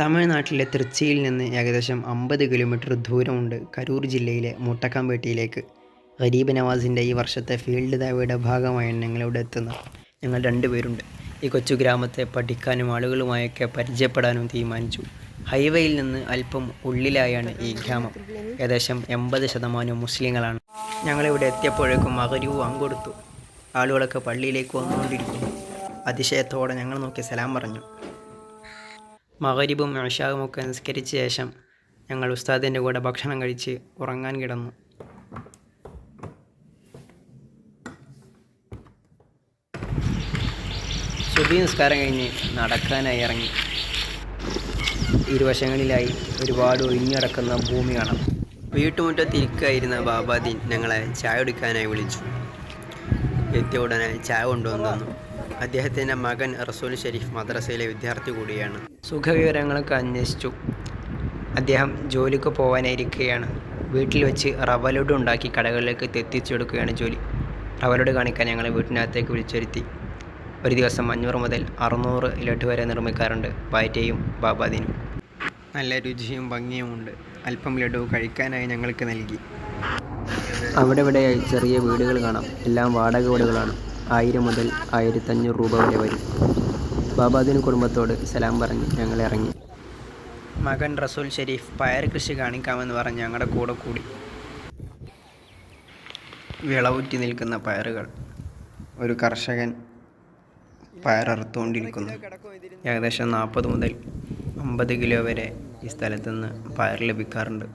തമിഴ്നാട്ടിലെ തൃച്ചിയിൽ നിന്ന് ഏകദേശം അമ്പത് കിലോമീറ്റർ ദൂരമുണ്ട് കരൂർ ജില്ലയിലെ മുട്ടക്കാമ്പേട്ടിയിലേക്ക്. ഗരീബ് നവാസിന്റെ ഈ വർഷത്തെ ഫീൽഡ് ദാവയുടെ ഭാഗമായി ഞങ്ങളിവിടെ എത്തുന്നത്. ഞങ്ങൾ രണ്ടുപേരുണ്ട്. ഈ കൊച്ചു ഗ്രാമത്തെ പഠിക്കാനും ആളുകളുമായൊക്കെ പരിചയപ്പെടാനും തീരുമാനിച്ചു. ഹൈവേയിൽ നിന്ന് അല്പം ഉള്ളിലായാണ് ഈ ഗ്രാമം. ഏകദേശം എൺപത് ശതമാനം മുസ്ലിങ്ങളാണ്. ഞങ്ങളിവിടെ എത്തിയപ്പോഴേക്കും മകരൂ കൊടുത്തു ആളുകളൊക്കെ പള്ളിയിലേക്ക് വന്നുകൊണ്ടിരിക്കുന്നു. അതിശയത്തോടെ ഞങ്ങൾ നോക്കി സലാം പറഞ്ഞു. മകരിബും ഒക്കെ നിസ്കരിച്ച ശേഷം ഞങ്ങൾ ഉസ്താദിന്റെ കൂടെ ഭക്ഷണം കഴിച്ച് ഉറങ്ങാൻ കിടന്നു. സുബി നിസ്കാരം കഴിഞ്ഞ് നടക്കാനായി ഇറങ്ങി. ഇരുവശങ്ങളിലായി ഒരുപാട് ഒഴിഞ്ഞിടക്കുന്ന ഭൂമി കാണാം വീട്ടുമുറ്റത്തിരിക്കായിരുന്ന ബാബാദീൻ ഞങ്ങളെ ചായ കുടിക്കാനായി വിളിച്ചു. എത്തിയ ഉടനെ ചായ കൊണ്ടുവന്നു അദ്ദേഹത്തിന്റെ മകൻ റസൂൽ ഷെരീഫ് മദ്രസയിലെ വിദ്യാർത്ഥി കൂടിയാണ്. സുഖവിവരങ്ങളൊക്കെ അന്വേഷിച്ചു. അദ്ദേഹം ജോലിക്ക് പോകാനായിരിക്കുകയാണ് വീട്ടിൽ വെച്ച് റവലോട് ഉണ്ടാക്കി കടകളിലേക്ക് തെത്തിച്ചു കൊടുക്കുകയാണ് ജോലി. റവലോട് കാണിക്കാൻ ഞങ്ങളെ വീട്ടിനകത്തേക്ക് വിളിച്ചിരുത്തി. ഒരു ദിവസം അഞ്ഞൂറ് മുതൽ അറുന്നൂറ് ലഡു വരെ നിർമ്മിക്കാറുണ്ട് പാറ്റയും ബാബാദിനും. നല്ല രുചിയും ഭംഗിയും ഉണ്ട്. അല്പം ലഡു കഴിക്കാനായി ഞങ്ങൾക്ക് നൽകി. അവിടെ ഇവിടെയായി ചെറിയ വീടുകൾ കാണാം. എല്ലാം വാടക വീടുകളാണ്. ആയിരം മുതൽ ആയിരത്തഞ്ഞൂറ് രൂപ വരെ വരും. ബാബാദിന് കുടുംബത്തോട് സലാം പറഞ്ഞ് ഞങ്ങൾ ഇറങ്ങി. മകൻ റസൂൽ ഷെരീഫ് പയർ കൃഷി കാണിക്കാമെന്ന് പറഞ്ഞ് ഞങ്ങളുടെ കൂടെ കൂടി. വിളവുറ്റി നിൽക്കുന്ന പയറുകൾ. ഒരു കർഷകൻ പയററുത്തുകൊണ്ടിരിക്കുന്നു ഏകദേശം നാൽപ്പത് മുതൽ അമ്പത് കിലോ വരെ ഈ സ്ഥലത്തു നിന്ന് പയർ ലഭിക്കാറുണ്ട്.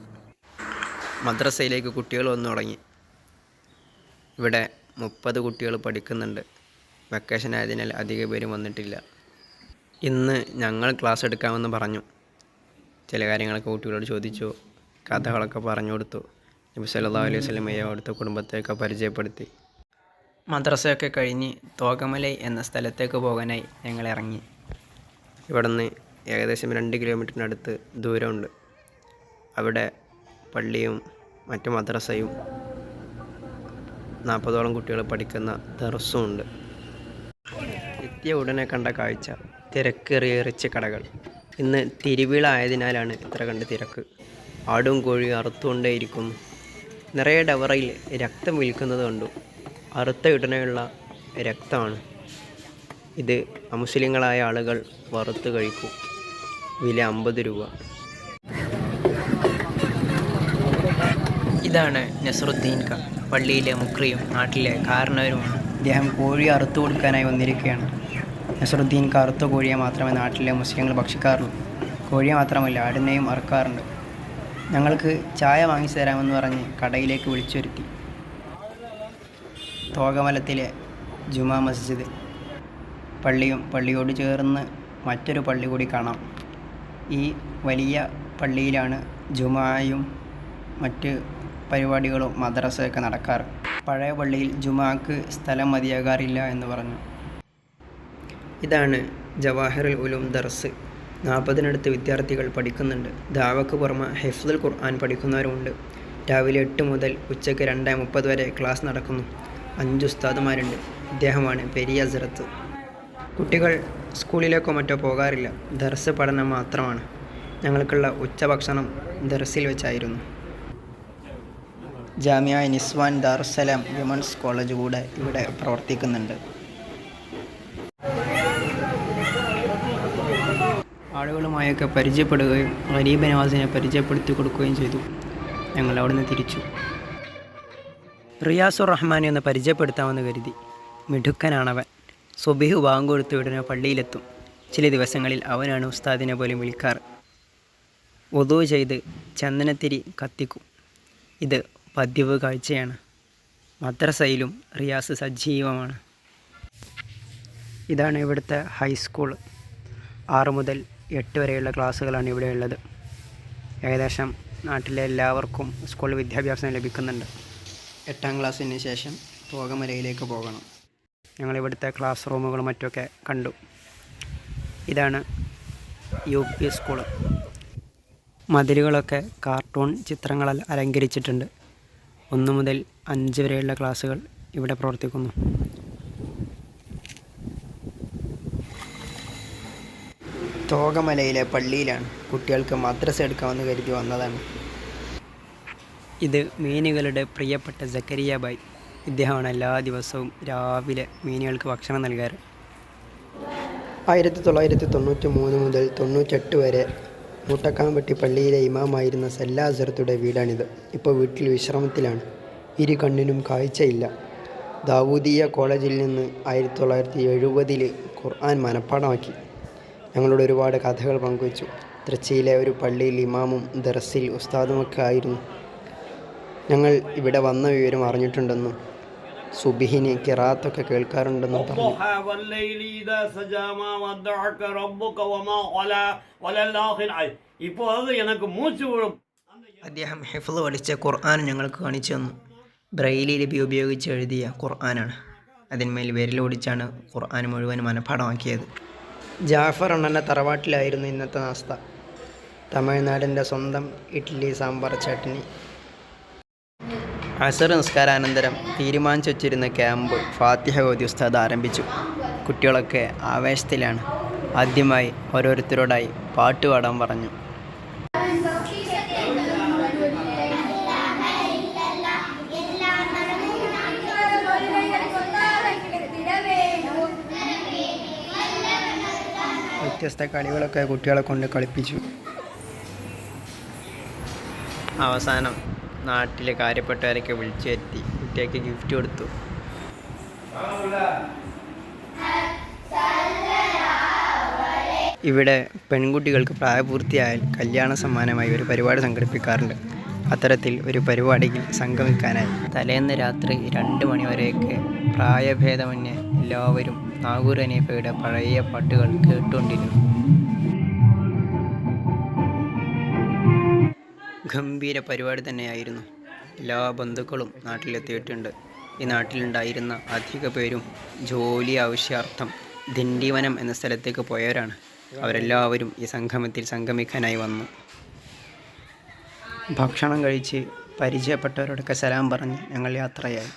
മദ്രസയിലേക്ക് കുട്ടികൾ വന്നു തുടങ്ങി. ഇവിടെ മുപ്പത് കുട്ടികൾ പഠിക്കുന്നുണ്ട്. വെക്കേഷൻ ആയതിനാൽ അധിക പേരും വന്നിട്ടില്ല. ഇന്ന് ഞങ്ങൾ ക്ലാസ് എടുക്കാമെന്ന് പറഞ്ഞു. ചില കാര്യങ്ങളൊക്കെ കുട്ടികളോട് ചോദിച്ചു. കഥകളൊക്കെ പറഞ്ഞു കൊടുത്തു. നബി സല്ലല്ലാഹു അലൈഹി വസല്ലമയെ അവിടുത്തെ കുടുംബത്തെയൊക്കെ പരിചയപ്പെടുത്തി. മദ്രസയൊക്കെ കഴിഞ്ഞ് തോകമലൈ എന്ന സ്ഥലത്തേക്ക് പോകാനായി ഞങ്ങൾ ഇറങ്ങി. ഇവിടുന്ന് ഏകദേശം രണ്ട് കിലോമീറ്ററിനടുത്ത് ദൂരമുണ്ട്. അവിടെ പള്ളിയും മറ്റു മദ്രസയും നാൽപ്പതോളം കുട്ടികൾ പഠിക്കുന്ന ദർസും ഉണ്ട് എത്തിയ ഉടനെ കണ്ട കാഴ്ച തിരക്കേറിയ കടകൾ. ഇന്ന് തിരുവിള ആയതിനാലാണ് ഇത്ര കണ്ട് തിരക്ക്. ആടും കോഴിയും അറുത്തുകൊണ്ടേയിരിക്കും നിറയെ ഡവറയിൽ രക്തം വിൽക്കുന്നത് കണ്ടു. അറുത്ത ഉടനെയുള്ള രക്തമാണ്. ഇത് അമുസ്ലിങ്ങളായ ആളുകൾ വറുത്ത് കഴിക്കും. വില അമ്പത് രൂപ. ഇതാണ് നസറുദ്ദീൻ ഖാൻ. പള്ളിയിലെ മുക്രിയും നാട്ടിലെ കാരണവരുമാണ്. അദ്ദേഹം കോഴി അറുത്തു കൊടുക്കാനായി വന്നിരിക്കുകയാണ്. നസറുദ്ദീൻ കറുത്ത കോഴിയെ മാത്രമേ നാട്ടിലെ മുസ്ലിങ്ങൾ ഭക്ഷിക്കാറുള്ളൂ. കോഴിയെ മാത്രമല്ല ആടിനെയും അറുക്കാറുണ്ട്. ഞങ്ങൾക്ക് ചായ വാങ്ങിച്ചു തരാമെന്ന് പറഞ്ഞ് കടയിലേക്ക് വിളിച്ചു വരുത്തി തോകമലത്തിലെ ജുമാ മസ്ജിദ്. പള്ളിയും പള്ളിയോട് ചേർന്ന് മറ്റൊരു പള്ളി കൂടി കാണാം. ഈ വലിയ പള്ളിയിലാണ് ജുമായും മറ്റ് പരിപാടികളും മദ്രസയൊക്കെ നടക്കാറ്. പഴയ പള്ളിയിൽ ജുമാക്ക് സ്ഥലം മതിയാകാറില്ല എന്ന് പറഞ്ഞു. ഇതാണ് ജവാഹിറുൽ ഉലൂം ദർസ്. നാൽപ്പതിനടുത്ത് വിദ്യാർത്ഥികൾ പഠിക്കുന്നുണ്ട്. ദാവക്ക് പുറമെ ഹെഫ്ദുൽ ഖുർആൻ പഠിക്കുന്നവരുമുണ്ട്. രാവിലെ എട്ട് മുതൽ ഉച്ചയ്ക്ക് രണ്ട് മുപ്പത് വരെ ക്ലാസ് നടക്കുന്നു. അഞ്ച് ഉസ്താദുമാരുണ്ട്. ഇദ്ദേഹമാണ് പെരിയ സിറത്ത് കുട്ടികൾ സ്കൂളിലേക്കോ മറ്റോ പോകാറില്ല. ദർസ് പഠനം മാത്രമാണ്. ഞങ്ങൾക്കുള്ള ഉച്ചഭക്ഷണം ദർസിൽ വെച്ചായിരുന്നു. ജാമ്യ നിസ്വാൻ ദാറുസലാം വിമൻസ് കോളേജ് കൂടെ ഇവിടെ പ്രവർത്തിക്കുന്നുണ്ട്. ആളുകളുമായൊക്കെ പരിചയപ്പെടുകയും ഗരീബ് നവാസിനെ പരിചയപ്പെടുത്തി കൊടുക്കുകയും ചെയ്തു. ഞങ്ങൾ അവിടുന്ന് തിരിച്ചു. റിയാസുർ റഹ്മാനെ ഒന്ന് പരിചയപ്പെടുത്താമെന്ന് കരുതി മിടുക്കനാണവൻ. സുബിഹു ബാങ്കൊടുത്ത് ഉടനെ പള്ളിയിലെത്തും. ചില ദിവസങ്ങളിൽ അവനാണ് ഉസ്താദിനെ പോലും വിളിക്കാറ്. ഒതു ചെയ്ത് ചന്ദനത്തിരി കത്തിക്കും. ഇത് പതിവ് കാഴ്ചയാണ്. മദ്രസയിലും റിയാസ് സജീവമാണ്. ഇതാണ് ഇവിടുത്തെ ഹൈസ്കൂൾ. ആറ് മുതൽ എട്ട് വരെയുള്ള ക്ലാസ്സുകളാണ് ഇവിടെ ഉള്ളത്. ഏകദേശം നാട്ടിലെ എല്ലാവർക്കും സ്കൂൾ വിദ്യാഭ്യാസം ലഭിക്കുന്നുണ്ട്. എട്ടാം ക്ലാസ്സിന് ശേഷം തോകമലയിലേക്ക് പോകണം. ഞങ്ങളിവിടുത്തെ ക്ലാസ് റൂമുകളും മറ്റുമൊക്കെ കണ്ടു. ഇതാണ് യു പി സ്കൂൾ മതിലുകളൊക്കെ കാർട്ടൂൺ ചിത്രങ്ങളാൽ അലങ്കരിച്ചിട്ടുണ്ട്. ഒന്ന് മുതൽ അഞ്ച് വരെയുള്ള ക്ലാസ്സുകൾ ഇവിടെ പ്രവർത്തിക്കുന്നു. തോകമലയിലെ പള്ളിയിലാണ് കുട്ടികൾക്ക് മദ്രസ എടുക്കാമെന്ന് കരുതി വന്നതാണ്. ഇത് മീനുകളുടെ പ്രിയപ്പെട്ട ജക്കരിയ ബായ്. ഇദ്ദേഹമാണ് എല്ലാ ദിവസവും രാവിലെ മീനുകൾക്ക് ഭക്ഷണം നൽകാറ്. ആയിരത്തി തൊള്ളായിരത്തി തൊണ്ണൂറ്റി മൂന്ന് മുതൽ തൊണ്ണൂറ്റെട്ട് വരെ മൂട്ടക്കാമ്പട്ടി പള്ളിയിലെ ഇമാമായിരുന്ന സല്ലാസറത്തുടെ വീടാണിത്. ഇപ്പോൾ വീട്ടിൽ വിശ്രമത്തിലാണ്. ഇരു കണ്ണിനും കാഴ്ചയില്ല. ദാവൂദിയ കോളേജിൽ നിന്ന് ആയിരത്തി തൊള്ളായിരത്തി എഴുപതിൽ ഖുർആൻ മനഃപ്പാടമാക്കി ഞങ്ങളോട് ഒരുപാട് കഥകൾ പങ്കുവച്ചു. തൃച്ചിയിലെ ഒരു പള്ളിയിൽ ഇമാമും ദർസിൽ ഉസ്താദുമൊക്കെ ആയിരുന്നു. ഞങ്ങൾ ഇവിടെ വന്ന വിവരം അറിഞ്ഞിട്ടുണ്ടെന്നും സുബിഹിന് കിറാത്തൊക്കെ കേൾക്കാറുണ്ടെന്ന് പറഞ്ഞു. എനിക്ക് അദ്ദേഹം ഹെഫ്ല് പഠിച്ച ഖുർആൻ ഞങ്ങൾക്ക് കാണിച്ചു തന്നു. ബ്രെയിലി ലിപി ഉപയോഗിച്ച് എഴുതിയ ഖുർആനാണ്. അതിന്മേൽ വിരലോടിച്ചാണ് ഖുർആൻ മുഴുവൻ മനഃപാഠമാക്കിയത് ജാഫർ അണ്ണന്റെ തറവാട്ടിലായിരുന്നു ഇന്നത്തെ നാസ്ത. തമിഴ്നാടിന്റെ സ്വന്തം ഇഡ്ഡലി സാമ്പാർ ചട്നി. അസർ നിസ്കാരാനന്തരം തീരുമാനിച്ചു വച്ചിരുന്ന ക്യാമ്പ് ഫാത്തിഹ ഓതി ഉസ്താദ് ആരംഭിച്ചു. കുട്ടികളൊക്കെ ആവേശത്തിലാണ്. ആദ്യമായി ഓരോരുത്തരോടായി പാട്ട് പാടാൻ പറഞ്ഞു. വ്യത്യസ്ത കളികളൊക്കെ കുട്ടികളെ കൊണ്ട് കളിപ്പിച്ചു. അവസാനം നാട്ടിലെ കാര്യപ്പെട്ടവരൊക്കെ വിളിച്ചു വരുത്തി. കുട്ടിയൊക്കെ ഗിഫ്റ്റ് കൊടുത്തു. ഇവിടെ പെൺകുട്ടികൾക്ക് പ്രായപൂർത്തിയായാൽ കല്യാണ സമ്മാനമായി ഒരു പരിപാടി സംഘടിപ്പിക്കാറുണ്ട്. അത്തരത്തിൽ ഒരു പരിപാടിയിൽ സംഗമിക്കാനായി. തലേന്ന് രാത്രി രണ്ട് മണിവരെയൊക്കെ പ്രായഭേദമന്യേ എല്ലാവരും നാഗൂർ അനീഫയുടെ പഴയ പാട്ടുകൾ കേട്ടുകൊണ്ടിരുന്നു. ഗംഭീര പരിപാടി തന്നെയായിരുന്നു. എല്ലാ ബന്ധുക്കളും നാട്ടിലെത്തിയിട്ടുണ്ട്. ഈ നാട്ടിലുണ്ടായിരുന്ന അധിക പേരും ജോലി ആവശ്യാർത്ഥം ദിണ്ടിവനം എന്ന സ്ഥലത്തേക്ക് പോയവരാണ്. അവരെല്ലാവരും ഈ സംഗമത്തിൽ സംഗമിക്കാനായി വന്നു. ഭക്ഷണം കഴിച്ച് പരിചയപ്പെട്ടവരോടൊക്കെ സലാം പറഞ്ഞ് ഞങ്ങൾ യാത്രയായി.